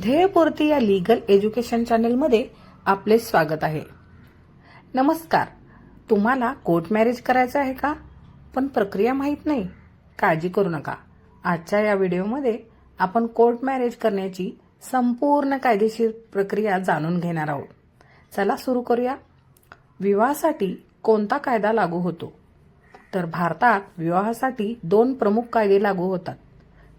ध्येयपूर्ती या legal education चॅनेलमध्ये आपले स्वागत आहे. नमस्कार. तुम्हाला कोर्ट मॅरेज करायचं आहे का? पण प्रक्रिया माहीत नाही. काळजी करू नका. आजच्या या व्हिडिओमध्ये आपण कोर्ट मॅरेज करण्याची संपूर्ण कायदेशीर प्रक्रिया जाणून घेणार आहोत. चला सुरू करूया. विवाहासाठी कोणता कायदा लागू होतो? तर भारतात विवाहासाठी दोन प्रमुख कायदे लागू होतात.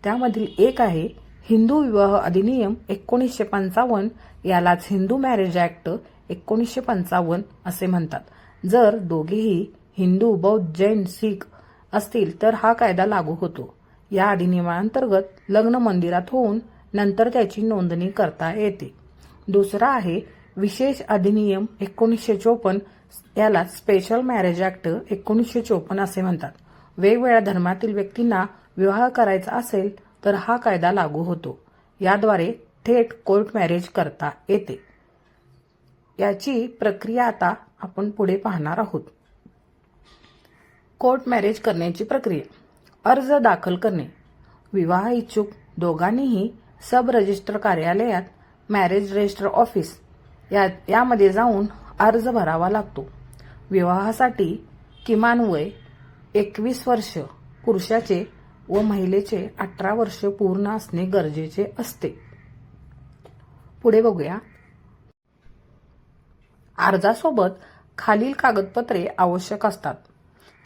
त्यामधील एक आहे हिंदू विवाह अधिनियम एकोणीसशे पंचावन्न यालाच हिंदू मॅरेज ऍक्ट एकोणीसशे पंचावन्न असे म्हणतात. जर दोघेही हिंदू बौद्ध जैन शीख असतील तर हा कायदा लागू होतो. या अधिनियमांतर्गत लग्न मंदिरात होऊन नंतर त्याची नोंदणी करता येते. दुसरा आहे विशेष अधिनियम एकोणीसशे चोपन्न याला स्पेशल मॅरेज ऍक्ट एकोणीसशे चोपन्न असे म्हणतात. वेगवेगळ्या धर्मातील व्यक्तींना विवाह करायचा असेल तर हा कायदा लागू होतो. याद्वारे थेट कोर्ट मॅरेज करता येते. याची प्रक्रिया आता आपण पुढे पाहणार आहोत. कोर्ट मॅरेज करण्याची प्रक्रिया. अर्ज दाखल करणे. विवाह इच्छुक दोघांनीही सब रजिस्टर कार्यालयात मॅरेज रजिस्टर ऑफिस या यामध्ये जाऊन अर्ज भरावा लागतो. विवाहासाठी किमान वय एकवीस वर्ष पुरुषाचे व महिलेचे अठरा वर्ष पूर्ण असणे गरजेचे असते. पुढे बघूया. अर्जासोबत खालील कागदपत्रे आवश्यक असतात.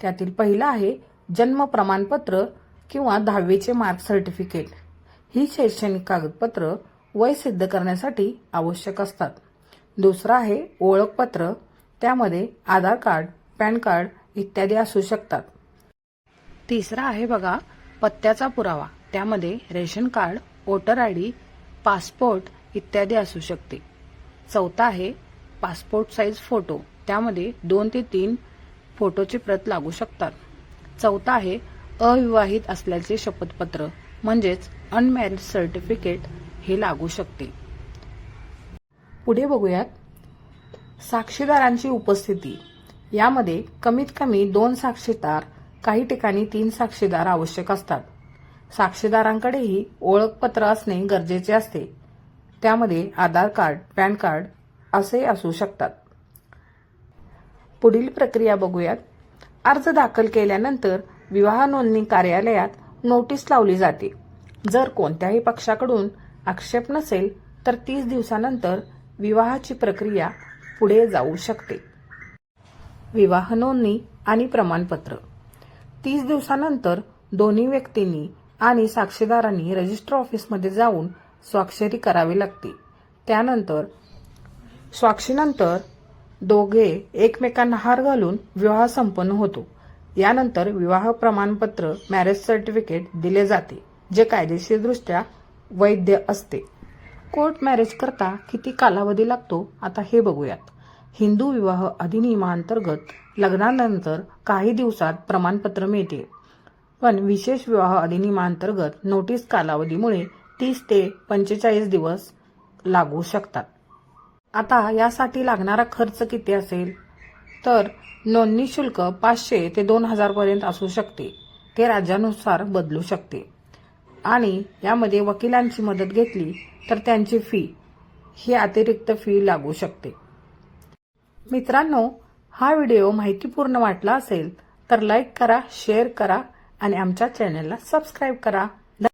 त्यातील पहिलं आहे जन्म प्रमाणपत्र किंवा दहावीचे मार्क सर्टिफिकेट. ही शैक्षणिक कागदपत्र वय सिद्ध करण्यासाठी आवश्यक असतात. दुसरं आहे ओळखपत्र. त्यामध्ये आधार कार्ड पॅन कार्ड इत्यादी असू शकतात. तिसरा आहे बघा पत्त्याचा पुरावा. त्यामध्ये ration card voter I D passport इत्यादी असू शकते. चौथा आहे पासपोर्ट साईज फोटो. त्यामध्ये दोन ते तीन फोटोची प्रत लागू शकतात. चौथा आहे अविवाहित असल्याचे शपथपत्र म्हणजेच अनमॅरिड सर्टिफिकेट हे लागू शकते. पुढे बघूयात. साक्षीदारांची उपस्थिती. यामध्ये कमीत कमी दोन साक्षीदार काही ठिकाणी तीन साक्षीदार आवश्यक असतात. साक्षीदारांकडेही ओळखपत्र असणे गरजेचे असते. त्यामध्ये आधार कार्ड पॅन कार्ड असे असू शकतात. पुढील प्रक्रिया बघूयात. अर्ज दाखल केल्यानंतर विवाह नोंदणी कार्यालयात नोटीस लावली जाते. जर कोणत्याही पक्षाकडून आक्षेप नसेल तर तीस दिवसानंतर विवाहाची प्रक्रिया पुढे जाऊ शकते. विवाह नोंदणी आणि प्रमाणपत्र. तीस दिवसानंतर दोन्ही व्यक्तींनी आणि साक्षीदारांनी रजिस्टर ऑफिसमध्ये जाऊन स्वाक्षरी करावी लागते. त्यानंतर स्वाक्षीनंतर दोघे एकमेकांना हार घालून विवाह संपन्न होतो. यानंतर विवाह प्रमाणपत्र मॅरेज सर्टिफिकेट दिले जाते जे कायदेशीरदृष्ट्या वैध असते. कोर्ट मॅरेज करता किती कालावधी लागतो आता हे बघूयात. हिंदू विवाह अधिनियमांतर्गत लग्नानंतर काही दिवसात प्रमाणपत्र मिळते. पण विशेष विवाह अधिनियमांतर्गत नोटीस कालावधीमुळे तीस ते पंचेचाळीस दिवस लागू शकतात. आता यासाठी लागणारा खर्च किती असेल? तर नोंदणी शुल्क पाचशे ते दोन हजार पर्यंत असू शकते. ते राज्यानुसार बदलू शकते. आणि यामध्ये वकिलांची मदत घेतली तर त्यांची फी ही अतिरिक्त फी लागू शकते. मित्रांनो हा व्हिडिओ माहितीपूर्ण वाटला असेल तर लाईक करा शेअर करा आणि आमच्या चॅनलला सबस्क्राईब करा.